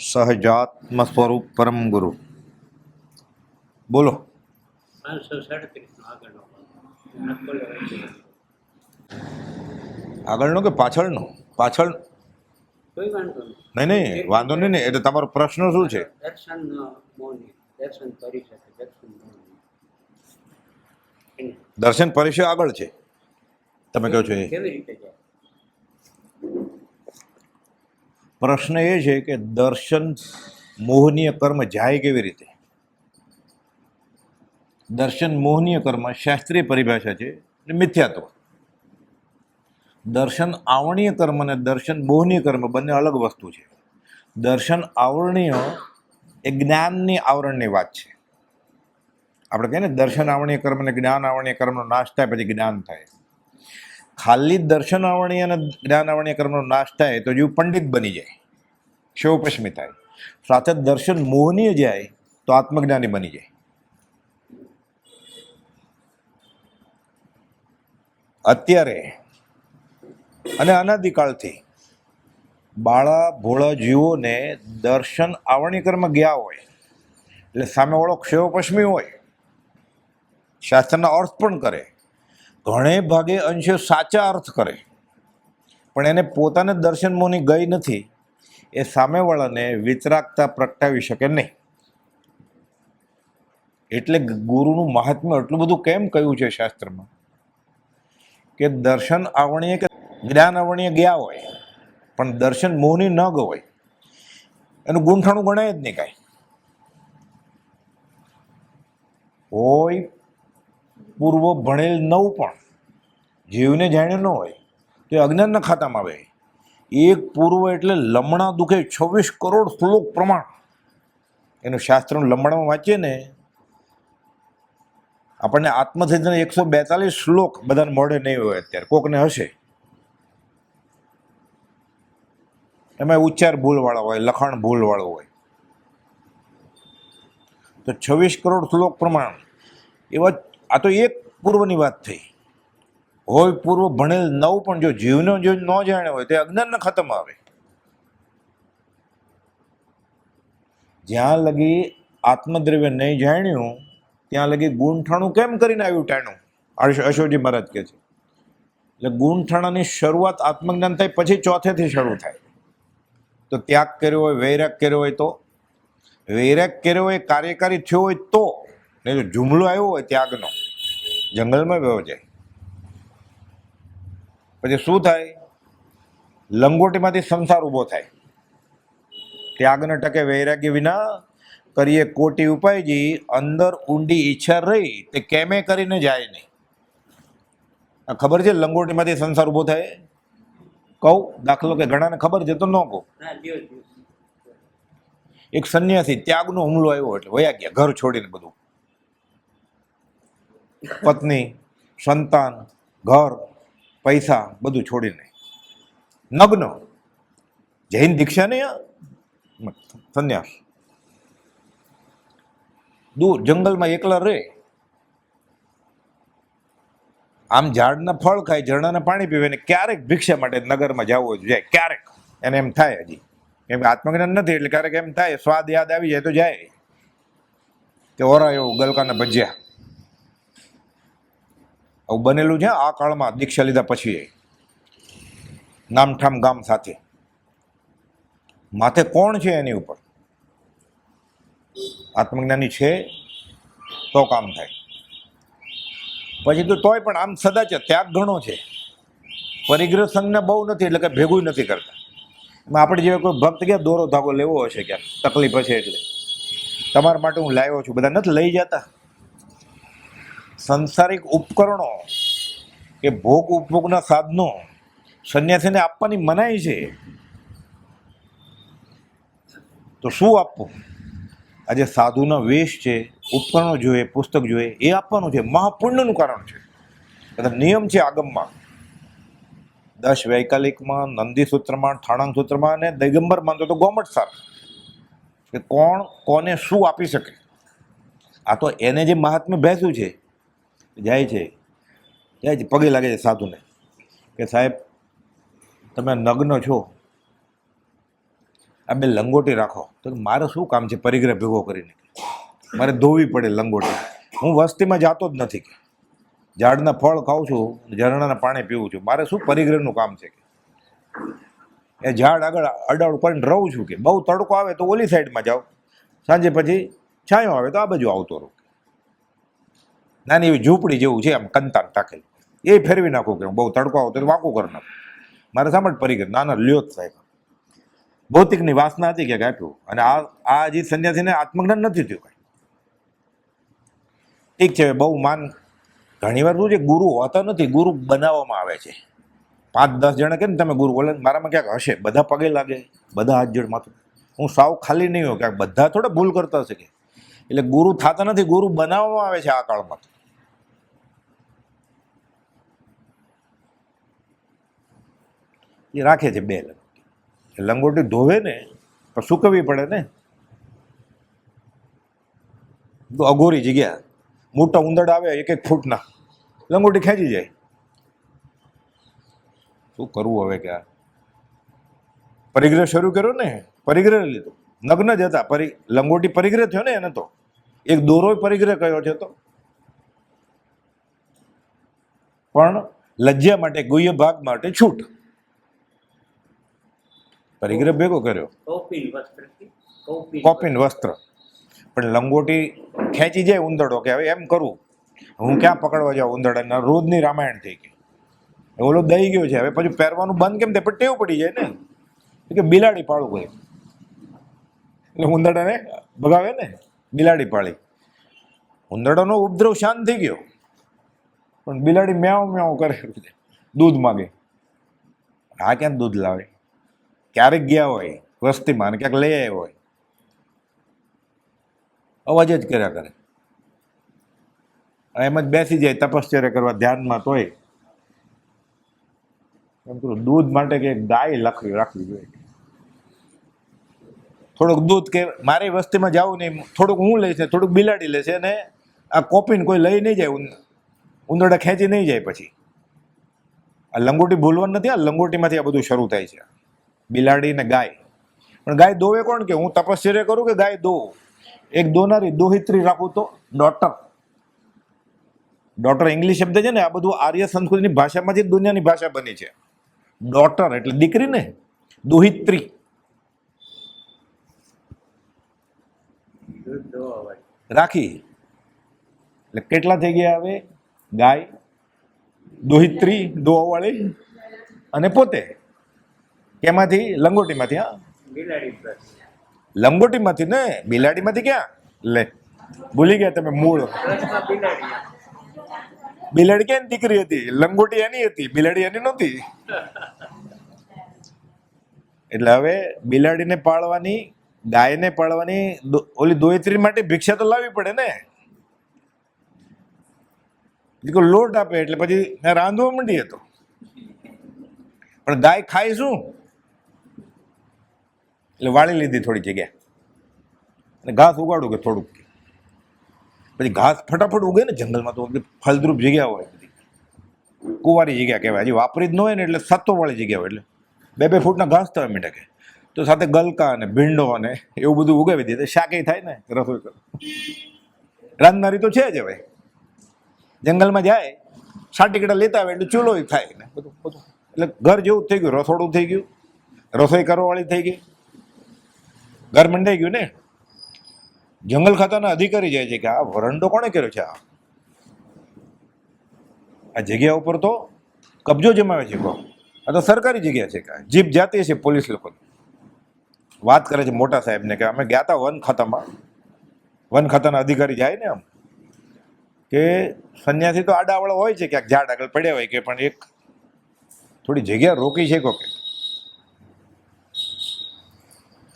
સહજાત્મ સ્વરૂપ પરમ ગુરુ. બોલો. આગળનો કે પાછળનો? પાછળ નહીં નહીં, વાંધો નહીં ને એટલે તમારો પ્રશ્ન શું છે? દર્શન પરિચય આગળ છે. તમે કહો છો એ. કેવી રીતે જાય પ્રશ્ન એ છે કે દર્શન, મોહનીય કર્મ જાય કેવી રીતે? દર્શન, મોહનીય કર્મ શાસ્ત્રીય પરિભાષા છે એટલે મિથ્યાત્વ. દર્શન, આવરણીય કર્મ અને દર્શન, મોહનીય કર્મ બંને અલગ વસ્તુ છે. દર્શન, આવરણીય એ જ્ઞાનની આવરણની વાત છે. આપણે કહીએ ને, દર્શન, આવરણીય કર્મ અને જ્ઞાન, આવરણીય કર્મનો નાશ થાય, પછી જ્ઞાન થાય. ખાલી દર્શન આવરણીય અને જ્ઞાન આવરણીય કર્મનો નાશ થાય તો જીવ પંડિત બની જાય. શિવપશ્મી થાય. સાથે દર્શન મોહનીય જાય તો આત્મજ્ઞાની બની જાય. અત્યારે અને અનાદિકાળથી બાળા, ભોળા જીવોને દર્શન આવણીકરમાં કર્મ ગયા હોય, એટલે સામે ઓળખ શિવપશ્મી હોય, શાસ્ત્રના અર્થ પણ કરે ઘણે ભાગે અંશે સાચા અર્થ કરે. પણ એને પોતાને દર્શન મોની ગઈ નથી. એ સામેવાળાને વિતરાગતા પ્રગટાવી શકે નહીં. એટલે ગુરુનું મહાત્મ્ય એટલું બધું કેમ કહ્યું છે શાસ્ત્રમાં? કે દર્શન આવણીએ કે જ્ઞાન આવણીએ ગયા હોય, પણ દર્શન મોહની ન ગવાય. એનું ગુંઠાણું ગણાય જ નહીં કાંઈ. હોય પૂર્વ ભણેલ નવ પણ, જીવને જાણ્યું ન હોય, તો એ અજ્ઞાનના ખાતામાં આવે એક પૂર્વ એટલે લમણા દુખે છવ્વીસ કરોડ શ્લોક પ્રમાણ. એનું શાસ્ત્રનું લમણામાં વાંચીએ ને, આપણને આત્મચેતન એકસો બેતાલીસ શ્લોક બધાને મોઢે નહીં હોય અત્યારે, કોકને હશે. એમાં ઉચ્ચાર ભૂલવાળો હોય, લખાણ ભૂલવાળો હોય. તો છવ્વીસ કરોડ શ્લોક પ્રમાણ, એવા આ તો એક પૂર્વની વાત થઈ. હોય પૂર્વ ભણેલ નવ, પણ જો જીવનો જો ન જાણ્યો હોય તે અજ્ઞાનને ખતમ આવે. જ્યાં લગી આત્મદ્રવ્ય નહીં જાણ્યું, ત્યાં લગી ગુણઠાણું કેમ કરીને આવ્યું ટાણું? અશ- અશોકજી મહારાજ કહે છે. એટલે ગુણઠાણાની શરૂઆત આત્મજ્ઞાન થાય, પછી ચોથેથી શરૂ થાય. તો ત્યાગ કર્યો હોય, વૈરાગ કર્યો હોય તો? વૈરાગ કર્યો હોય, કાર્યકારી થયો હોય તો? નહીં તો જુમલો આવ્યો હોય ત્યાગનો. જંગલમાં વયો જાય. પછી શું થાય? લંગોટીમાંથી સંસાર ઊભો થાય. ત્યાગને ટકે વૈરાગ્ય વિના કરીએ કોટી ઉપાયજી અંદર ઊંડી ઈચ્છા રહી તે કેમે કરીને જાય નહીં. આ ખબર છે લંગોટીમાંથી સંસાર ઊભો થાય? કહું દાખલો કે ઘણાને ખબર છે તો ન કહું. એક સંન્યાસી ત્યાગનો હુમલો આવ્યો એટલે વયા ગયા ઘર છોડીને બધું. પત્ની, સંતાન, ઘર, પૈસા બધું છોડીને. નગ્ન. જૈન દીક્ષા ને. સંન્યાસ. દૂર જંગલમાં એકલા રહે આમ ઝાડના ફળ ખાય, ઝરણાના પાણી પીવે ને ક્યારેક ભિક્ષા માટે નગરમાં જવું જાય, ક્યારેક. એને એમ થાય હજી. કેમ કે આત્મજ્ઞાન નથી, એટલે ક્યારેક એમ થાય, સ્વાદ યાદ આવી જાય તો જાય. તે ઓરા એવું ગલકાના ભજીયા. આવું બનેલું છે. આ કાળમાં દીક્ષા લીધા પછી નામઠામ ગામ સાથે. માથે કોણ છે એની ઉપર? આત્મજ્ઞાની છે તો કામ થાય. પછી તો તોય પણ આમ સદાચ ત્યાગ ઘણો છે. પરિગ્રહ સંજ્ઞા બહુ નથી, એટલે કે ભેગું નથી કરતા. આપણે જેવા કોઈ ભક્ત ક્યાં દોરો ધાગો લેવો હશે ક્યાંક, તકલીફ હશે એટલે. તમારા માટે હું લાવ્યો છું. બધા નથી લઈ જતા? સંસારિક ઉપકરણો કે ભોગ ઉપભોગના સાધનો સંન્યાસીને આપવાની મનાઈ છે, તો શું આપવું? આજે સાધુના વેશ છે, ઉપકરણો જોઈએ, પુસ્તક જોઈએ, એ આપવાનું છે, મહાપુણ્યનું કારણ છે. એટલે નિયમ છે આગમમાં. દશ વૈકાલિકમાં નંદી સૂત્રમાં, ઠાણાંગ સૂત્રમાં અને દૈગંબરમાં તો ગોમટ સાર. કે કોણ કોને શું આપી શકે? આ તો એને જે મહાત્મ્ય બેસ્યું છે જાય છે. જાય છે. પગે લાગે છે સાધુને. કે સાહેબ, તમે નગ્ન છો. આ બે લંગોટી રાખો. તો મારે શું કામ છે પરિગ્રહ ભેગો કરીને? મારે ધોવી પડે લંગોટી. હું વસ્તીમાં જાતો જ નથી. કે ઝાડના ફળ ખાઉં છું, ઝરણાના પાણી પીવું છું. મારે શું પરિગ્રહનું કામ છે? કે એ ઝાડ આગળ અડાડ કરીને રહું છું કે? બહુ તડકો આવે તો ઓલી સાઈડમાં જાઓ. સાંજે પછી છાંયો આવે તો આ બાજુ આવતો રહું. નાની એવી ઝૂંપડી જેવું છે, આમ કંતાન ટાકેલ એ ફેરવી નાખું કે બહુ તડકો આવતો વાંકું કરી નાખું. મારે સામે પરિગ્રહ નાના લ્યો જ સાહેબ, ભૌતિકની વાસના હતી ક્યાંક આપ્યું અને આ આ જે સંન્યાસીને આત્મજ્ઞાન નથી થયું કાંઈ. ઠીક છે બહુ માન ઘણીવાર શું છે, ગુરુ હોતા નથી, ગુરુ બનાવવામાં આવે છે. પાંચ, દસ જણા કે ને તમે ગુરુ બોલે મારામાં ક્યાંક હશે? બધા પગે લાગે, બધા હાથ જોડ માથું. હું સાવ ખાલી નહીં હોય ક્યાંક બધા થોડા ભૂલ કરતા હશે કે. એટલે ગુરુ થતા નથી, ગુરુ બનાવવામાં આવે છે આ કાળમાં એ રાખે છે બે લંગોટી લંગોટી ધોવે ને, પણ સૂકવવી પડે ને. તો અઘોરી જગ્યા. મોટા ઉંદર આવે, એક એક ફૂટના લંગોટી ખેંચી જાય. શું કરવું હવે કે આ? પરિગ્રહ શરૂ કર્યો ને, પરિગ્રહ લીધો. નગ્ન જ હતા. પરિ, લંગોટી પરિગ્રહ થયો ને એને તો. એક દોરો પરિગ્રહ કયો છે તો? પણ લજ્જા માટે, ગુહ્ય ભાગ માટે છૂટ. પરિગ્રહ ભેગો કર્યો. કૌપિન વસ્ત્ર. પણ લંગોટી ખેંચી જાય ઉંદરડો કે હવે એમ કરું. હું ક્યાં પકડવા જાઉં ઉંદરડાના? રોજની રામાયણ થઈ ગઈ. ઓલો દઈ ગયો છે. હવે પછી પહેરવાનું બંધ કેમ થાય? પણ ટેવ પડી જાય ને. કે બિલાડી પાળું કોઈ. એટલે ઉંદરડાને ભગાવે ને. બિલાડી પાળી. ઉંદરડાનો ઉપદ્રવ શાંત થઈ ગયો. પણ બિલાડી મ્યાવ મ્યાવ કરે. દૂધ માગે. આ ક્યાં દૂધ લાવે? ક્યારેક ગયા હોય, વસ્તીમાં અને ક્યાંક લઈ આવ્યો હોય. અવાજ જ કર્યા કરે. એમ જ બેસી જાય તપશ્ચર્ય કરવા ધ્યાનમાં તોય. એમ કરું દૂધ માટે કે ગાય લખવી રાખવી જોઈએ. થોડુંક દૂધ કે, મારી વસ્તીમાં જાવું નહીં, થોડુંક હું લઈશ થોડુંક બિલાડી લેશે અને આ કોપીને કોઈ લઈ નહીં જાય ઉંદરડા ખેંચી નહીં જાય પછી. આ લંગોટી ભૂલવાનું નથી, આ લંગોટીમાંથી આ બધું શરૂ થાય છે. બિલાડી ને ગાય. પણ ગાય દોવે કોણ કે? હું તપશ્ચર્ય કરું કે ગાય દો એક દોનારી, દોહિત્રી રાખું તો ડોટર. ડોટર ઇંગ્લિશ શબ્દ છે ને, આ બધું આર્ય સંસ્કૃતિની ભાષામાંથી જ દુનિયાની ભાષા બની છે. ડોટર એટલે દીકરી ને દોહિત્રી. રાખી. એટલે કેટલા થઈ ગયા હવે? ગાય, દોહિત્રી દોવાવાળી અને પોતે. કેમાંથી લંગોટીમાંથી, હા? લંગોટીમાંથી ને? બિલાડીમાંથી ક્યાં? લે, ભૂલી ગયા તમે મૂળ. બિલાડી ક્યાં દીકરી હતી? લંગોટી એની હતી, બિલાડી એની નહોતી. એટલે હવે બિલાડીને પાળવાની, ગાયને પાળવાની ઓલી દોયત્રી માટે ભિક્ષા તો લાવવી પડે ને? કોઈ લોટ આપે, એટલે પછી રાંધવા માંડી હતો પણ ગાય ખાય શું? એટલે વાળી લીધી થોડી જગ્યા અને ઘાસ ઉગાડું કે થોડુંક? પછી ઘાસ ફટાફટ ઉગે ને જંગલમાં તો ફળદ્રુપ જગ્યા હોય બધી. કુંવારી જગ્યા કહેવાય. હજી વાપરી જ ન હોય ને એટલે સત્તોવાળી જગ્યા હોય એટલે. બે બે ફૂટના ઘાસ થવા મીઠા કે તો સાથે ગલકા અને ભીંડો અને એવું બધું ઉગાવી દે શાકે થાય ને રસોઈ કરો રાંધનારી તો છે જ હવે. જંગલમાં જાય સાટીકડા લેતા આવે એટલે ચૂલો થાય ને બધું બધું. એટલે ઘર જેવું થઈ ગયું, રસોડું થઈ ગયું. રસોઈ કરવાવાળી થઈ ગઈ. ઘર મંડાઈ ગયું ને? જંગલ ખાતાના અધિકારી જાય છે કે આ વરંડો કોણે કર્યો છે આ? આ જગ્યા ઉપર તો કબજો જમાવે છે કહો આ તો સરકારી જગ્યા છે કે જીપ જાતી છે પોલીસ લોકો. વાત કરે છે મોટા સાહેબને કે અમે ગયા હતા વન ખાતામાં. વન ખાતાના અધિકારી જાય ને આમ. કે સંન્યાસી તો આડાવાળો હોય છે, ક્યાંક ઝાડ આગળ પડ્યા હોય કે પણ એક થોડી જગ્યા રોકી છે કો કે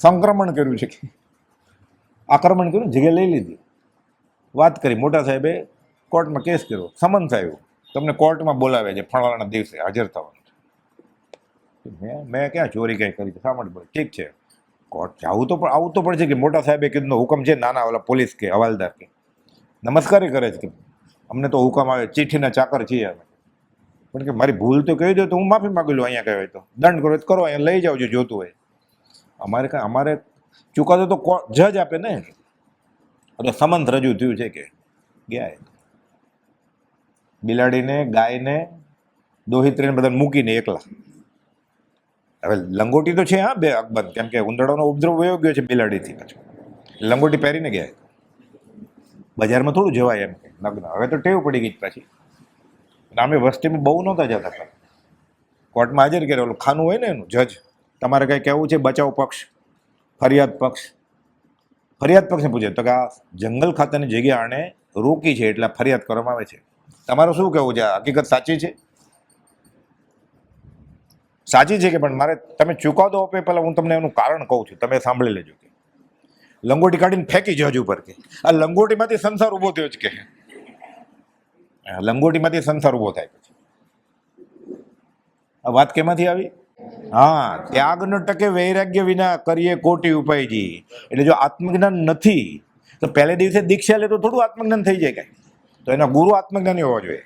સંક્રમણ કર્યું છે. આક્રમણ કર્યું, જગ્યા લઈ લીધી. વાત કરી. મોટા સાહેબે કોર્ટમાં કેસ કર્યો. સમન્સ આવ્યું. તમને કોર્ટમાં બોલાવે છે ફળવાના દિવસે હાજર થવાનું. મેં મેં ક્યાં ચોરી કંઈ કરી છે? માટે બોલે? ઠીક છે. કોર્ટ જવું તો પણ, આવું તો પડશે કે મોટા સાહેબે કીધું હુકમ છે, નાના ઓલા પોલીસ કે, હવાલદાર કે. નમસ્કાર કરે છે કે, અમને તો હુકમ આવે ચીઠીના ચાકર છીએ અમે. પણ કે મારી ભૂલ તો કહી દો તો હું માફી માગી લઉં અહીંયા કહેવાય તો. દંડ કરો તો કરો, અહીંયા લઈ જાઓ જો જોતું હોય. અમારે કાંઈ અમારે ચુકાદો તો કો જજ આપે ને. એટલે સમંત રજૂ થયું છે કે ગયા. બિલાડીને, ગાયને, દોહિત્રીને બધાને મૂકીને એકલા. હવે લંગોટી તો છે, હા, બે અકબંધ કેમ કે ઉંદરડાનો ઉપદ્રવ વયો ગયો છે બિલાડીથી પાછો. લંગોટી પહેરીને ગયા બજારમાં થોડું જવાય એમ કે, નગ્ન. હવે તો ટેવ પડી ગઈ પાછી. અમે વસ્તીમાં બહુ નહોતા જતા. કોર્ટમાં હાજર કરે ઓલું ખાનું હોય ને એનું, જજ. તમારે કંઈ કહેવું છે? બચાવ પક્ષ? ફરિયાદ પક્ષ? ફરિયાદ પક્ષને પૂછે. તો કે આ જંગલ ખાતાની જગ્યા આણે રોકી છે એટલે ફરિયાદ કરવામાં આવે છે. તમારું શું કહેવું છે? હકીકત સાચી છે? સાચી છે કે પણ મારે તમે ચુકાદો આપે પહેલાં હું તમને એનું કારણ કહું છું. તમે સાંભળી લેજો કે. લંગોટી કાઢીને ફેંકી જજ ઉપર કે. આ લંગોટીમાંથી સંસાર ઊભો થયો જ કે. લંગોટીમાંથી સંસાર ઊભો થાય પછી. આ વાત કેમાંથી આવી? હા ત્યાગ ન ટકે વૈરાગ્ય વિના કરીએ કોટી ઉપાયજી. એટલે જો આત્મજ્ઞાન નથી, તો પહેલે દિવસે દીક્ષા લે તો થોડું આત્મજ્ઞાન થઈ જાય કાંઈ. તો એના ગુરુ આત્મજ્ઞાની હોવા જોઈએ.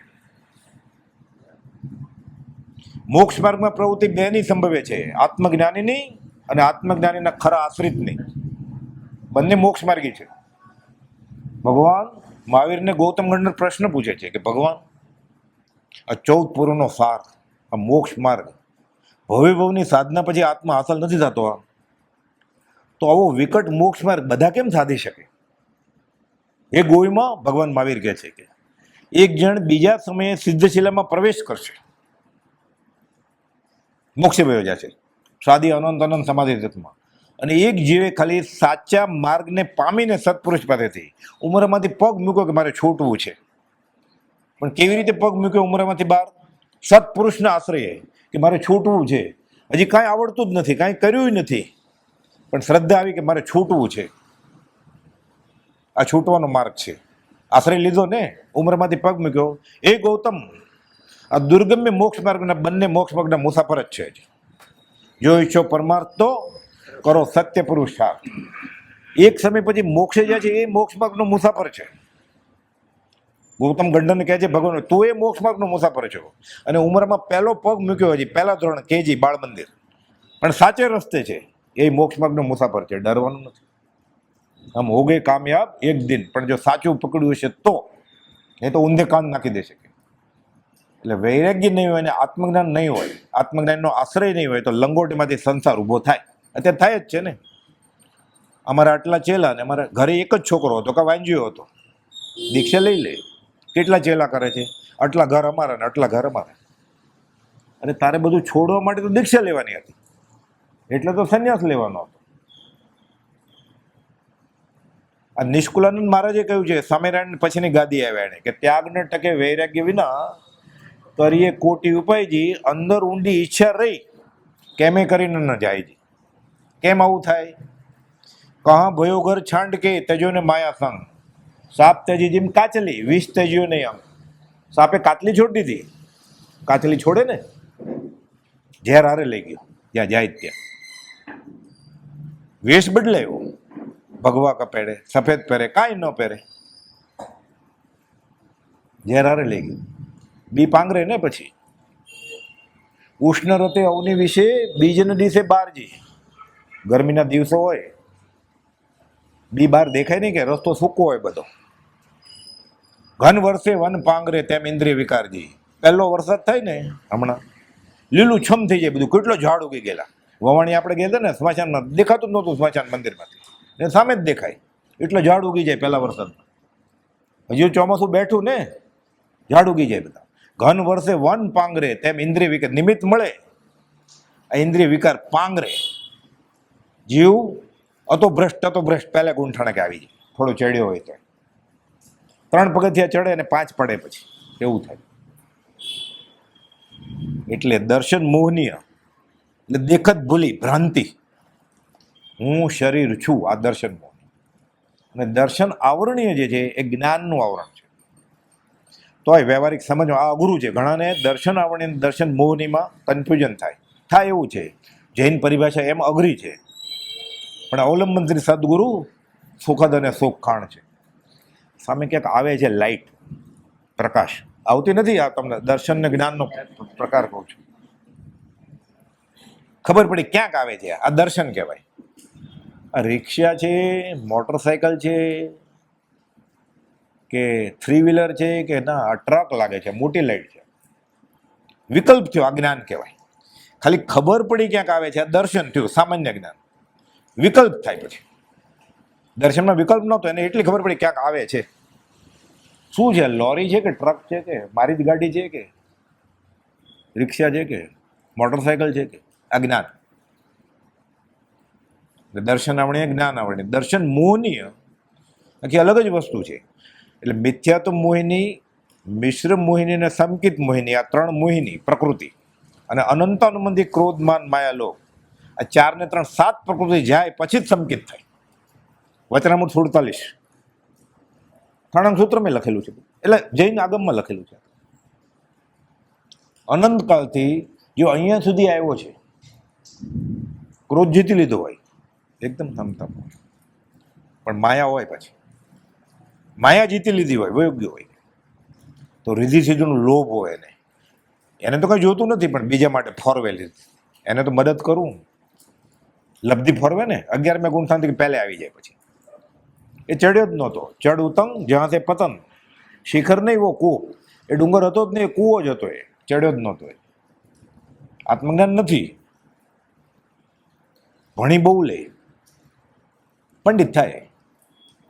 મોક્ષ માર્ગમાં પ્રવૃત્તિ બેની સંભવે છે. આત્મજ્ઞાનીની અને આત્મજ્ઞાનીના ખરા આશ્રિતની બંને મોક્ષ માર્ગી છે. ભગવાન મહાવીરને ગૌતમ ગણર પ્રશ્ન પૂછે છે કે ભગવાન, આ ચૌદ પૂર્વનો સાર, આ મોક્ષ માર્ગ ભવની સાધના પછી આત્મા હાંસલ નથી થતો તો આવો વિકટ મોક્ષ માર્ગ બધા કેમ સાધી શકે? એ ગોળમાં ભગવાન મહાવીર કહે છે કે એક જણ બીજા સમયે સિદ્ધશિલામાં પ્રવેશ કરશે. મોક્ષે વયો જશે. સાદી અનંત અનંત સમાધિ તત્વમાં અને એક જીવે ખાલી સાચા માર્ગને પામીને સત્પુરુષ પાસેથી ઉંમરમાંથી પગ મૂક્યો કે મારે છૂટવું છે. પણ કેવી રીતે પગ મૂક્યો ઉંમરમાંથી બહાર? સત્પુરુષના આશ્રયે. કે મારે છૂટવું છે. હજી કાંઈ આવડતું જ નથી, કાંઈ કર્યું નથી. પણ શ્રદ્ધા આવી કે મારે છૂટવું છે. આ છૂટવાનો માર્ગ છે. આશરે લીધો ને? ઉંમરમાંથી પગ મૂક્યો. એ ગૌતમ, આ દુર્ગમ્ય મોક્ષ માર્ગના બંને મોક્ષ માર્ગના મુસાફર જ છે જો ઈચ્છો પરમાર્થ તો કરો સત્ય પુરુષાર્થ. એક સમય પછી મોક્ષે જાય છે, એ મોક્ષ માર્ગનો મુસાફર છે. ગૌતમ ગંડન કહે છે, ભગવાન, તું એ મોક્ષ માર્ગનો મુસાફર છો. અને ઉંમરમાં પહેલો પગ મૂક્યો હજી પહેલા ધોરણ કેજી, બાળ મંદિર. પણ સાચે રસ્તે છે, એ મોક્ષ માર્ગનો મુસાફર છે, ડરવાનું નથી. આમ હોગે કામયાબ એક દિન, પણ જો સાચું પકડ્યું હશે તો, એ તો ઊંધે કાન નાખી દેશે એટલે વૈરાગ્ય નહીં હોય અને આત્મજ્ઞાન નહીં હોય, આત્મજ્ઞાનનો આશ્રય નહીં હોય, તો લંગોટીમાંથી સંસાર ઊભો થાય. અત્યારે થાય જ છે ને. અમારા આટલા ચેલા ને અમારા ઘરે એક જ છોકરો હતો, કે વાંજ્યો હતો. દીક્ષા લઈ લે. કેટલા ચેલા કરે છે? આટલા ઘર અમારા ને આટલા ઘર અમારા. અને તારે બધું છોડવા માટે તો દીક્ષા લેવાની હતી. એટલે તો સંન્યાસ લેવાનો હતો. આ નિષ્કુલાનંદ મહારાજે કહ્યું છે, સ્વામિનારાયણ પછીની ગાદી આવ્યા એને, કે ત્યાગને ટકે વૈરાગ્ય વિના કરીએ કોટી ઉપાયજી, અંદર ઊંડી ઈચ્છા રહી, કેમે કરીને ન જાયજી કેમ આવું થાય? કહા ભયો ઘર છાંડ કે તજોને માયા સંગ. સાપ તેજી જેમ કાચલી, વિષ તેજ્યો નહીં આમ. સાપે કાતલી છોડી દીધી. કાચલી છોડે ને, ઝેર હારે લઈ ગયો. જ્યાં જાય ત્યાં. વેશ બદલાયો. ભગવા કપેડે, સફેદ પહેરે, કાંઈ ન પહેરે. ઝેર હારે લઈ ગયો. બી પાંગરે ને પછી. ઉષ્ણ રતે અવની વિશે બીજને દિવસે બારજી. ગરમીના દિવસો હોય. બી બાર દેખાય નહીં કે રસ્તો સૂકો હોય બધો. ઘન વર્ષે વન પાંગરે તેમ ઇન્દ્રિય વિકારજી. પહેલો વરસાદ થાય ને હમણાં. લીલું છમ થઈ જાય બધું. કેટલો ઝાડ ઉગી ગયેલા. વવાણી આપણે ગયા હતા ને સ્મશાનમાં દેખાતું જ નહોતું સ્મશાન મંદિરમાંથી. ને સામે જ દેખાય. એટલો ઝાડ ઉગી જાય પહેલા વરસાદમાં હજુ ચોમાસું બેઠું ને, ઝાડ ઉગી જાય બધા. ઘન વર્ષે વન પાંગરે તેમ ઇન્દ્રિય વિકાર. નિમિત્ત મળે. આ ઇન્દ્રિય વિકાર પાંગરે. જીવ અતો ભ્રષ્ટ અતો ભ્રષ્ટ. પહેલા ગુંઠાણે કે આવી જાય. થોડો ચડ્યો હોય તો. ત્રણ પગથિયા ચડે અને પાંચ પડે પછી. એવું થાય. એટલે દર્શન મોહનીય એટલે દેખત ભૂલી ભ્રાંતિ. હું શરીર છું આ દર્શન મોહની અને દર્શન આવરણીય જે છે એ જ્ઞાનનું આવરણ છે. તોય વ્યવહારિક સમજમાં આ અઘરું છે. ઘણાને દર્શન આવરણીય દર્શન મોહનીમાં કન્ફ્યુઝન થાય. થાય એવું છે. જૈન પરિભાષા એમ અઘરી છે. પણ અવલંબન શ્રી સદગુરુ સુખદ અને સુખ ખાણ છે. સામે ક્યાંક આવે છે લાઈટ પ્રકાશ. આવતી નથી આ તમને, દર્શન ને જ્ઞાનનો પ્રકાર કહું છું. ખબર પડી ક્યાંક આવે છે આ દર્શન કહેવાય. આ રિક્ષા છે મોટરસાયકલ છે, કે થ્રી વ્હીલર છે, કે ના ટ્રક લાગે છે, મોટી લાઇટ છે. વિકલ્પ થયો, આ જ્ઞાન કહેવાય. ખાલી ખબર પડી ક્યાંક આવે છે, આ દર્શન થયું, સામાન્ય જ્ઞાન. વિકલ્પ થાય પછી. દર્શનમાં વિકલ્પ નહોતો, એને એટલી ખબર પડી ક્યાંક આવે છે. શું છે? લોરી છે કે ટ્રક છે કે? મારી જ ગાડી છે કે? રિક્ષા છે કે? મોટરસાયકલ છે કે? આ જ્ઞાન એટલે દર્શન આવડે, જ્ઞાન આવડે. દર્શન મોહનીય આખી અલગ જ વસ્તુ છે. એટલે મિથ્યા તો મોહિની મિશ્ર મોહિની અને સંકિત મોહિની આ ત્રણ મોહિની પ્રકૃતિ. અને અનંત અનુબંધી ક્રોધ, માન, માયા લોક આ ચાર ને ત્રણ સાત પ્રકૃતિ જાય, પછી જ સંકિત થાય. વચનામૃત સુડતાલીસ. ત્રણ સૂત્રમાં લખેલું છે. એટલે જૈન આગમમાં લખેલું છે. અનંતકાળથી જો અહીંયા સુધી આવ્યો છે, ક્રોધ જીતી લીધો હોય, એકદમ થમથમ પણ માયા હોય પછી. માયા જીતી લીધી હોય, વયોગ્ય હોય. તો રિધિ સીધું લોભ હોય એને. એને તો કંઈ જોતું નથી, પણ બીજા માટે ફોરવે એને તો મદદ કરું. લબ્ધિ ફોરવે ને અગિયાર મેં ગુણ શાંતિ પહેલે આવી જાય પછી. એ ચડ્યો જ નહોતો. ચડ ઉતંગ, જ્યાં તે પતન શિખર નહીં વો કૂ એ ડુંગર હતો જ નહીં, એ કૂવો જ હતો એ. ચડ્યો જ નહોતો એ. આત્મજ્ઞાન નથી. ભણી બહુ લે. પંડિત થાય.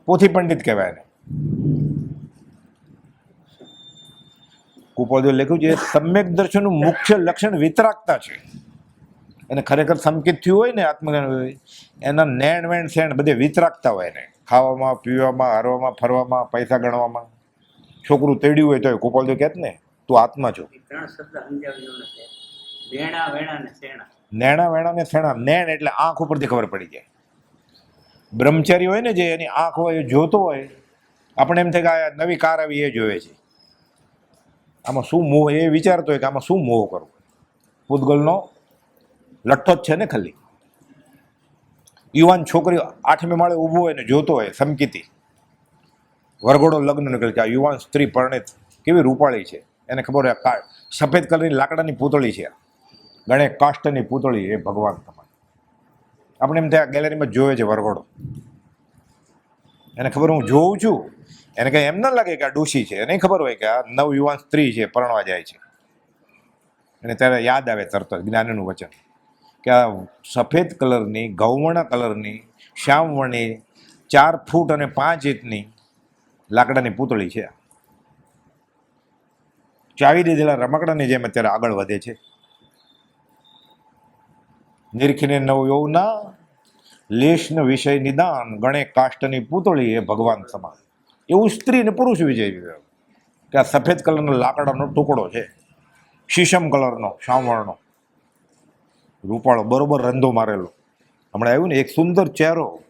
પોથી પંડિત કહેવાય એને. કુપોદે લખ્યું છે, સમ્યક દર્શનનું મુખ્ય લક્ષણ વિતરાગતા છે. અને ખરેખર સંકિત થયું હોય ને આત્મજ્ઞાન હોય, એના નેણ વેણ શેણ બધે વિતરાગતા હોય એને. ખાવામાં પીવામાં હરવામાં ફરવામાં પૈસા ગણવામાં. છોકરું તેડ્યું હોય તો કુપોલદેવ કહેત ને તું આત્મા છો. નેણા વેણા ને સેણા. નેણ એટલે આંખ ઉપરથી ખબર પડી જાય. બ્રહ્મચારી હોય ને જે એની આંખ હોય એ જોતો હોય આપણે એમ થાય કે આ નવી કાર આવી એ જોવે છે. આમાં શું મોહ? એ વિચારતો હોય કે આમાં શું મોહ કરવો? પૂતગલનો લઠ્ઠો જ છે ને ખાલી. યુવાન છોકરી આઠમે માળે ઊભો હોય ને જોતો હોય સમકીતી. વરઘોડો લગ્ન નીકળે કે આ યુવાન સ્ત્રી પરણિત કેવી રૂપાળી છે? એને ખબર હોય સફેદ કલરની લાકડાની પૂતળી છે. ગણે કાષ્ટની પૂતળી એ ભગવાન તમારે. આપણે એમ ત્યાં ગેલેરીમાં જોવે છે વરઘોડો. એને ખબર હું જોઉં છું. એને કંઈ એમ ન લાગે કે આ ડોશી છે. એને ખબર હોય કે આ નવ યુવાન સ્ત્રી છે, પરણવા જાય છે. અને ત્યારે યાદ આવે તરત જ જ્ઞાનનું વચન. કે આ સફેદ કલરની, ગૌવર્ણ કલરની શ્યામવર્ણી ચાર ફૂટ અને પાંચ ઇંચની લાકડાની પૂતળી છે. ચાવી દીધેલા રમકડાની જેમ અત્યારે આગળ વધે છે. નિરખીને નવ યૌના લેશન વિષય નિદાન, ગણે કાષ્ટની પૂતળી એ ભગવાન સમાન. એવું સ્ત્રી અને પુરુષ વિજય કે આ સફેદ કલરનો લાકડાનો ટુકડો છે. શીશમ કલરનો શામવર્ણનો રૂપાળો બરોબર રંધો મારેલો. હમણાં આવ્યું ને, એક સુંદર ચહેરો,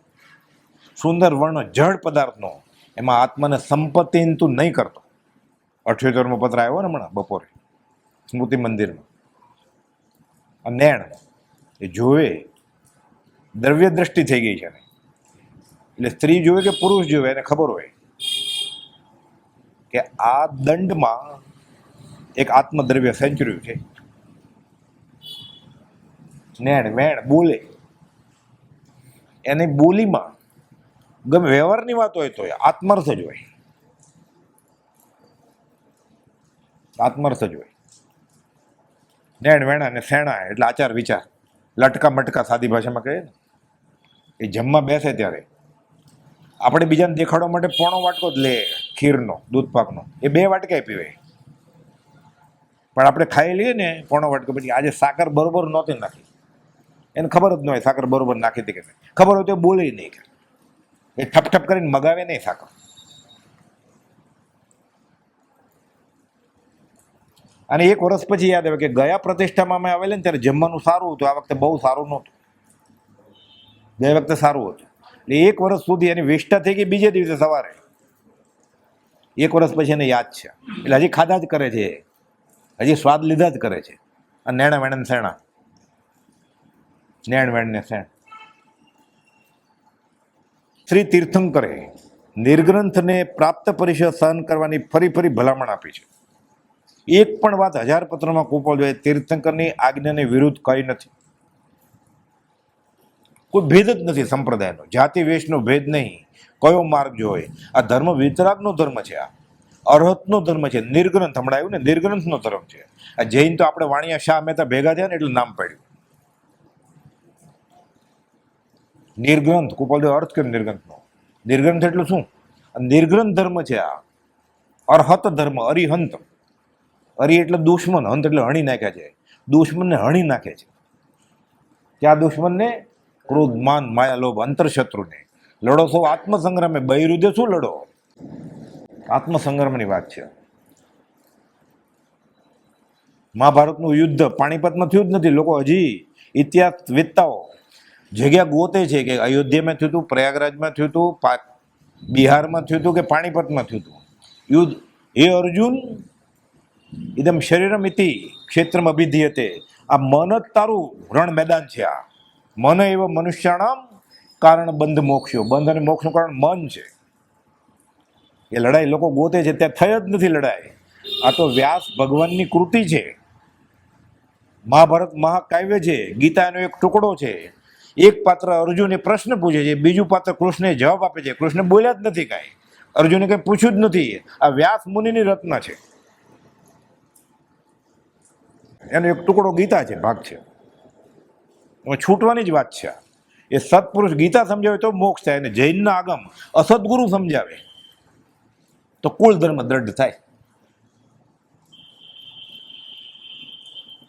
સુંદર વર્ણ, જળ પદાર્થનો, એમાં આત્માને સંપત્તિ તું નહીં કરતો. અઠ્યોતેરમો પત્ર આવ્યો ને હમણાં, બપોરે, સ્મૃતિ મંદિરમાં. આ નેણ એ જોવે દ્રવ્ય દ્રષ્ટિ થઈ ગઈ છે. એટલે સ્ત્રી જોવે કે પુરુષ જોવે એને ખબર હોય. કે આ દંડમાં એક આત્મદ્રવ્ય સેન્ચુરી છે. નેણ વેણ બોલે. એની બોલીમાં ગમે વ્યવહારની વાત હોય તો આત્મર્થ જ હોય. આત્મર્થ જ હોય. નેણ, વેણા ને સેણા એટલે આચાર, વિચાર. લટકા, મટકા સાદી ભાષામાં કહે ને. એ જમવા બેસે ત્યારે. આપણે બીજાને દેખાડવા માટે પોણો વાટકો જ લે, ખીરનો, દૂધ પાકનો. એ બે વાટકે પીવે. પણ આપણે ખાઈ લઈએ ને, પોણો વાટકો પછી આજે સાકર બરોબર નહોતી નાખી. એને ખબર જ ન હોય સાકર બરોબર નાખી હતી કે નહીં. ખબર હોય તો બોલે નહીં કે. એ ઠપ ઠપ કરીને મગાવે નહીં સાકર. અને એક વર્ષ પછી યાદ આવે કે ગયા પ્રતિષ્ઠામાં અમે આવેલા ને ત્યારે જમવાનું સારું હતું. આ વખતે બહુ સારું નહોતું. ગયા વખતે સારું હતું. એટલે એક વર્ષ સુધી એની વિષ્ઠા થઈ ગઈ બીજે દિવસે સવારે. એક વર્ષ પછી એને યાદ છે. એટલે હજી ખાધા જ કરે છે હજી સ્વાદ લીધા જ કરે છે. આ નેણા વેણ સેણા નેણ વેણને સેણ. શ્રી તીર્થંકરે નિર્ગ્રંથને પ્રાપ્ત પરિષદ સહન કરવાની ફરી ફરી ભલામણ આપી છે. એક પણ વાત હજાર પત્રમાં કૂપો જોઈએ, તીર્થંકરની આજ્ઞાને વિરુદ્ધ કઈ નથી. કોઈ ભેદ જ નથી સંપ્રદાયનો. જાતિ વેશનો ભેદ નહીં. કયો માર્ગ જોઈએ આ ધર્મ વિતરાગનો ધર્મ છે આ. અરહતનો ધર્મ છે. નિર્ગ્રંથ હમણાં આવ્યું ને, નિર્ગ્રંથનો ધર્મ છે. આ જૈન તો આપણે વાણિયા શાહ મહેતા ભેગા થયા ને એટલે નામ પાડ્યું. નિર્ગ્રંથ કુપાલદેવ અર્થ કર્યો નિર્ગ્રંથનો? નિર્ગ્રંથ એટલે શું? નિર્ગ્રંથ ધર્મ છે આ. અરહત ધર્મ, અરિહંત. અરી એટલે દુશ્મન, હંત એટલે હણી નાખ્યા છે. દુશ્મનને હણી નાખે છે. ક્યાં દુશ્મનને? ક્રોધ, માન, માયા, લોભ, અંતરશત્રુને. લડો સૌ આત્મસંગ્રામે. બહિરુદે શું લડો? આત્મસંગ્રામની વાત છે. મહાભારતનું યુદ્ધ પાણીપતમાં થયું જ નથી. લોકો હજી ઇતિહાસ વેચતાઓ જગ્યા ગોતે છે કે અયોધ્યામાં થયું હતું, પ્રયાગરાજમાં થયું હતું બિહારમાં થયું હતું કે પાણીપતમાં થયું હતું? યુદ્ધ. એ અર્જુન એકદમ શરીરમ ઇતિ ક્ષેત્રમ અભિધીયતે. આ મન જ તારું રણ મેદાન છે આ. મન એવ મનુષ્યાણામ કારણ બંધ મોક્ષો બંધ અને મોક્ષનું કારણ મન છે. એ લડાઈ લોકો ગોતે છે, ત્યાં થઈ જ નથી લડાઈ. આ તો વ્યાસ ભગવાનની કૃતિ છે. મહાભારત મહાકાવ્ય છે. ગીતાનો એક ટુકડો છે. એક પાત્ર અર્જુને પ્રશ્ન પૂછે છે, બીજું પાત્ર કૃષ્ણને જવાબ આપે છે. કૃષ્ણ બોલ્યા જ નથી કાંઈ. અર્જુને કંઈ પૂછ્યું જ નથી. આ વ્યાસ મુનિની રચના છે. એનો એક ટુકડો ગીતા છે, ભાગ છે. છૂટવાની જ વાત છે એ સત્પુરુષ ગીતા સમજાવે તો મોક્ષ થાય, અને જૈનના આગમ અસદગુરુ સમજાવે. તો કુલ ધર્મ દ્રઢ થાય.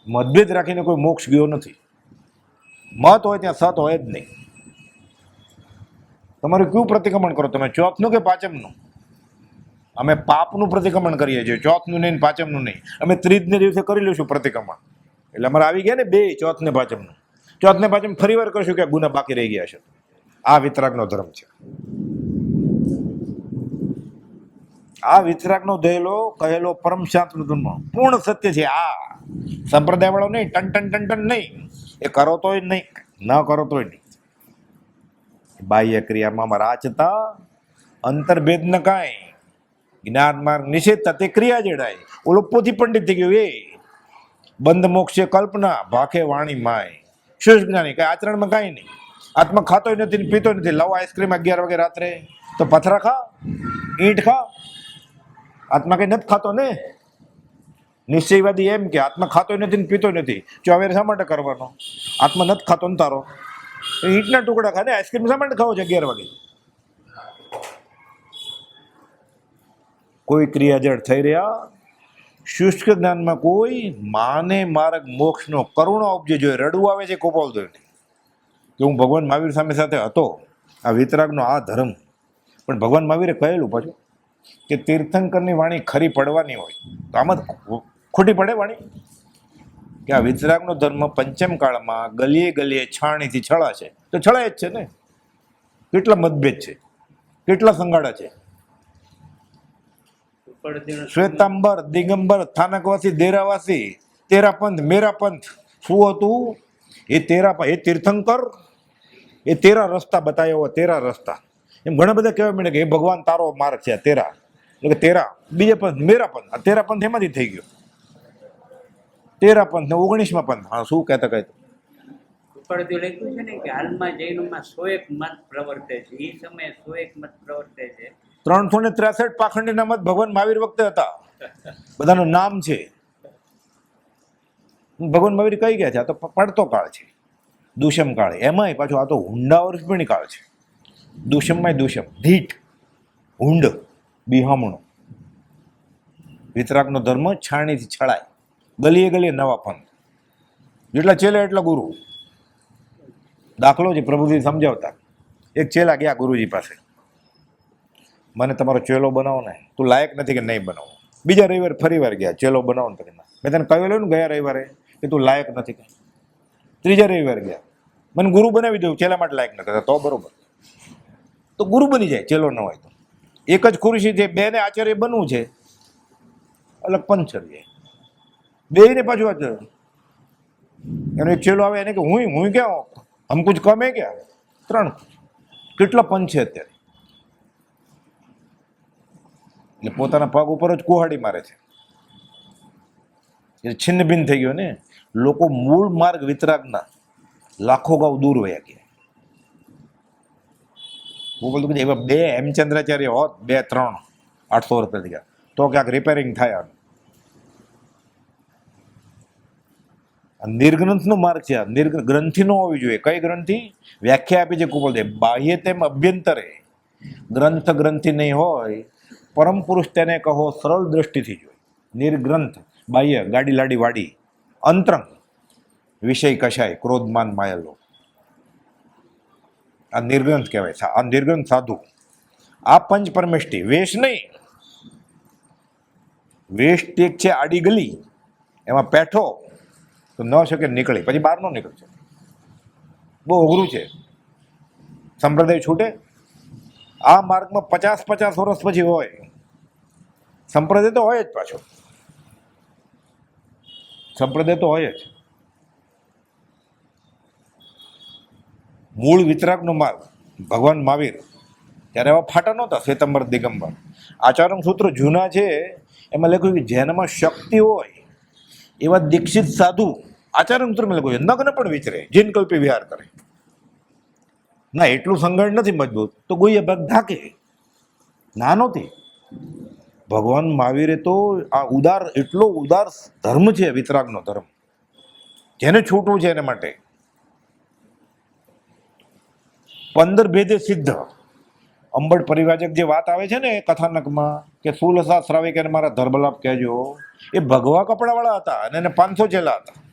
મતભેદ રાખીને કોઈ મોક્ષ ગયો નથી. મત હોય ત્યાં સત હોય જ નહીં. તમારું કયું પ્રતિક્રમણ કરો? તમે ચોથનું કે પાંચમનું? અમે પાપનું પ્રતિક્રમણ કરીએ છીએ. ચોથનું નહીં પાંચમનું નહીં. અમે ત્રીજને દિવસે કરી લઈશું પ્રતિક્રમણ. એટલે અમારે આવી ગયા ને બે ચોથ ને પાંચમનું. ચોથ ને પાંચમ ફરી વાર કરશું કે ગુના બાકી રહી ગયા છે. આ વિતરાગનો ધર્મ છે. આ વિતરાગનો દહેલો કહેલો પરમ શાંતનો ધર્મ. પૂર્ણ સત્ય છે આ. સંપ્રદાય વાળો નહીં, ટન ટન ટન ટન નહીં. એ કરો તોય નહીં, ન કરો તોય નહીં. બાહ્ય ક્રિયામાં રાચતા અંતર્ભેદ ન કાંઈ. જ્ઞાન માર્ગ નિષેધતા તે ક્રિયા જેડાય. ઓલો પોથી પંડિત થઈ ગયો, એ. બંધ મોક્ષે કલ્પના, ભાખે વાણી માય. શુષ્ક જ્ઞાની, કઈ આચરણમાં કાંઈ નહીં. આત્મા ખાતોય નથી પીતો નથી. લવ આઈસ્ક્રીમ અગિયાર વાગે રાત્રે. તો પથરા ખા, ઈંટ ખા. આત્મા કઈ નથી ખાતો ને? નિશ્ચયવાદી એમ કે આત્મા ખાતો નથી ને પીતો નથી. ચોવેર શા માટે કરવાનો? આત્મા નથી ખાતો ને તારો? ઈંટના ટુકડા ખાને, આઈસ્ક્રીમ શા માટે ખાવો છે અગિયાર વાગે? કોઈ ક્રિયાજળ થઈ રહ્યા? શુષ્ક જ્ઞાનમાં કોઈ માને માર્ગ મોક્ષનો કરુણો ઉપજે જોઈએ રડવું આવે છે કોપાવતો નથી કે હું ભગવાન મહાવીર સામે સાથે હતો. આ વિતરાગનો આ ધર્મ. પણ ભગવાન મહાવીરે કહેલું પાછું કે તીર્થંકરની વાણી ખરી પડવાની હોય. તો આમાં જ ખોટી પડે વાણી? કે આ વિતરાગનો ધર્મ પંચમ કાળમાં ગલીએ ગલીએ છાણીથી છળા છે. તો છળાય જ છે ને? કેટલા મતભેદ છે? કેટલા સંગાડા છે? શ્વેતાંબર, દિગંબર સ્થાનકવાસી દેરાવાસી તેરા પંથ મેરા પંથ શું હતું? એ તેરા એ તીર્થંકર? એ તેરા રસ્તા બતાવ્યો તેરા રસ્તા. એમ ઘણા બધા કહેવા મળે કે એ ભગવાન, તારો માર્ગ છે તેરા. એટલે તેરા. બીજે પંથ મેરા પંથ આ તેરા પંથ એમાંથી થઈ ગયો. તેરા પંથ ને ઓગણીસમાં પંથ શું કહેતા કહેતા. ઉપરથી લખ્યું છે ને કે હાલમાં જૈનોમાં સો એક મત પ્રવર્તે છે. એ સમયે સો એક મત પ્રવર્તે છે. ત્રણસો ને ત્રેસઠ પાખંડીના મત ભગવાન મહાવીર વખતે હતા. બધાનું નામ છે. ભગવાન મહાવીર કઈ ગયા છે આ તો પડતો કાળ છે. દુષ્મ કાળ. એમાંય પાછું આ તો હુંડા વર્ષપણી કાળ છે. દુષ્મમાંય દુષ્મ ધીટ હુંડ બિહામણો. વિતરાગનો ધર્મ છાણીથી છળાય. ગલીએ ગલીએ નવા પંથ જેટલા ચેલા એટલા ગુરુ. દાખલો જે પ્રભુજી સમજાવતા. એક ચેલા ગયા ગુરુજી પાસે. મને તમારો ચેલો બનાવો ને, તું લાયક નથી કે નહીં બનાવો. બીજા રવિવારે ફરી વાર ગયા ચેલો બનાવો ને તો મેં તને કહેલું ને ગયા રવિવારે, કે તું લાયક નથી કે. ત્રીજા રવિવારે ગયા. મને ગુરુ બનાવી દઉં ચેલા માટે લાયક નથી તો બરોબર. તો ગુરુ બની જાય ચેલો ન હોય તો. એક જ ખુરશી છે, બેને આચાર્ય બનવું છે. અલગ પંચર છે. બેને પાછું વાત એનો એક ચેલો આવે એને કે હું હું ક્યાં હમ કુછ કમે ક્યાં? ત્રણ. કેટલા પંચ છે અત્યારે? એટલે પોતાના પગ ઉપર જ કુહાડી મારે છે. એટલે છિન્નભિન્ન થઈ ગયો ને. લોકો મૂળ માર્ગ વિતરાગના લાખો ગાઉ દૂર વયા ગયા. હું બોલું કે એવા બે હેમચંદ્રાચાર્ય હોત, બે, ત્રણ, આઠસો રૂપિયા ગયા તો ક્યાંક રિપેરિંગ થાય આનું. આ નિર્ગ્રંથનો માર્ગ છે. આ નિર્ગ ગ્રંથિ નો હોવી જોઈએ. કઈ ગ્રંથિ? વ્યાખ્યા આપી છે કુપલ દે બાહ્ય તેમ અભ્યંતરે. ગ્રંથ ગ્રંથિ નહીં હોય, પરમ પુરુષ તેને કહો સરળ દ્રષ્ટિથી જોઈએ નિર્ગ્રંથ, બાહ્ય, ગાડી લાડી વાડી, અંતરંગ, વિષય કશાય ક્રોધમાન માયેલો આ નિર્ગ્રંથ કહેવાય આ નિર્ગ્રંથ સાધુ. આ પંચ પરમેષ્ટિ. વેશ નહીં. વેશ એક છે આડી ગલી. એમાં પેઠો. તો ન શકે નીકળે. પછી બહાર ન નીકળશે બહુ અઘરું છે. સંપ્રદાય છૂટે. આ માર્ગમાં પચાસ પચાસ વર્ષ પછી હોય. સંપ્રદાય તો હોય જ પાછો. સંપ્રદાય તો હોય જ. મૂળ વિતરાગનો માર્ગ. ભગવાન મહાવીર. ત્યારે એવા ફાટા નહોતા, શ્વેતંબર દિગંબર. આચાર્ય સૂત્ર જૂના છે. એમાં લખ્યું કે જેનામાં શક્તિ હોય એવા દીક્ષિત સાધુ લખ્યું છે નગ્ન પણ વિચરે, જીન કલ્પે વિહાર કરે. ના, એટલું સંગઠન નથી મજબૂત. તો ગોઈએ ભાગ ઢાકે. ના નહોતી ભગવાન મહાવીરે તો આ ઉદાર, એટલો ઉદાર ધર્મ છે, વિતરાગનો ધર્મ. જેને છૂટવું છે એને માટે. પંદર ભેદે સિદ્ધ. અંબડ પરિવાજક જે વાત આવે છે ને કથાનકમાં, કે સુલસા શ્રાવિક એને મારા ધર્મલાભ કહેજો, એ ભગવા કપડાવાળા હતા અને એને પાંચસો ચેલા હતા.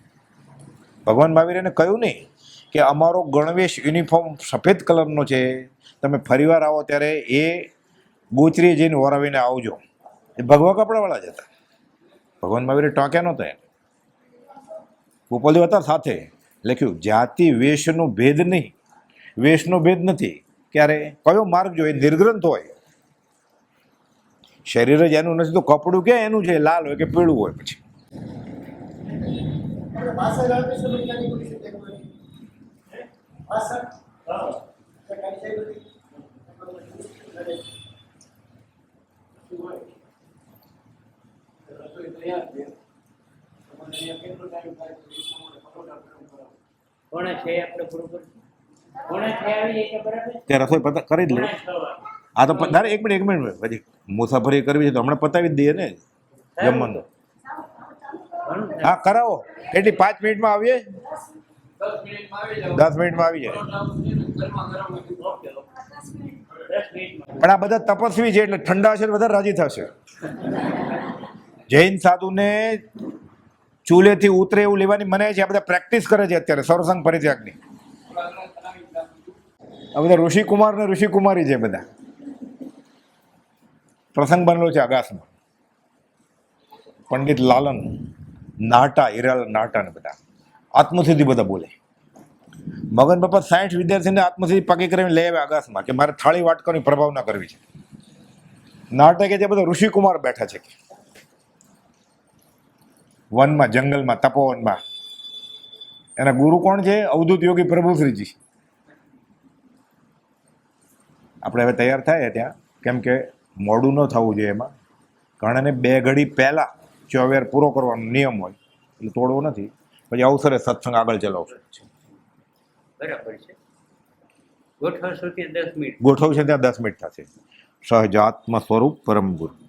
ભગવાન મહાવીરને કહ્યું નહીં કે અમારો ગણવેશ યુનિફોર્મ સફેદ કલરનો છે. તમે ફરીવાર આવો ત્યારે એ ગોચરીએ જઈને ઓરાવીને આવજો. એ ભગવા કપડાવાળા જ હતા. ભગવાન મહાવીરે ટાંક્યા નહોતા એને. ગોપાલદેવ હતા સાથે લખ્યું, જાતિ વેશનો ભેદ નહીં. વેશનો ભેદ નથી. ક્યારે? કયો માર્ગ જોઈએ? નિર્ગ્રંથ હોય. શરીર જ એનું નથી તો કપડું કે એનું છે? લાલ હોય કે પીળું હોય પછી આપણે ભાષા રાખી સમજ ક્યાંની કરી શકે તમારી? હે? ભાષા? એટલે રસોઈ છે. જાય ત્યાં પતા કરી જ લે? આ તો તારે એક મિનિટ એક મિનિટ. પછી મુસાફરી કરવી છે તો હમણાં પતાવી જ દઈએ ને જમવાનું. હા, કરાવો. કેટલી, પાંચ મિનિટમાં આવીએ? દસ મિનિટમાં આવી જાય. પણ આ બધા તપસ્વી છે એટલે ઠંડા હશે વધારે રાજી થશે. જૈન સાધુને ચૂલેથી ઉતરે એવું લેવાની મનાય છે. આ બધા પ્રેક્ટિસ કરે છે અત્યારે સર્વસંગ પરિત્યાગની. આ બધા ઋષિકુમાર ને ઋષિકુમારી છે બધા. પ્રસંગ બનેલો છે આકાશમાં પંડિત લાલન. નાટા હિરાલ નાટા ને બધા. આત્મસિદ્ધિ બધા બોલે. મગન બાપા સાઠ વિદ્યાર્થીને આત્મસિદ્ધિ પાકી કરીને લઈ આવ્યા આકાશમાં કે મારે થાળી વાટકોની પ્રભાવના કરવી છે. નાટકે જે બધા ઋષિકુમાર બેઠા છે વનમાં, જંગલમાં, તપોવનમાં. એના ગુરુ કોણ છે? અવધૂત યોગી પ્રભુશ્રીજી. આપણે હવે તૈયાર થાય ત્યાં. કેમ કે મોડું ન થવું જોઈએ એમાં. ઘણાને બે ઘડી પહેલાં ચોવેર પૂરો કરવાનો નિયમ હોય એટલે તોડવો નથી. પછી અવસરે સત્સંગ આગળ ચલાવશે. બરાબર છે. ગોઠવશો ત્યાં દસ મિનિટ? ગોઠવશે ત્યાં દસ મિનિટ થશે. સહજાત્મ સ્વરૂપ પરમ ગુરુ.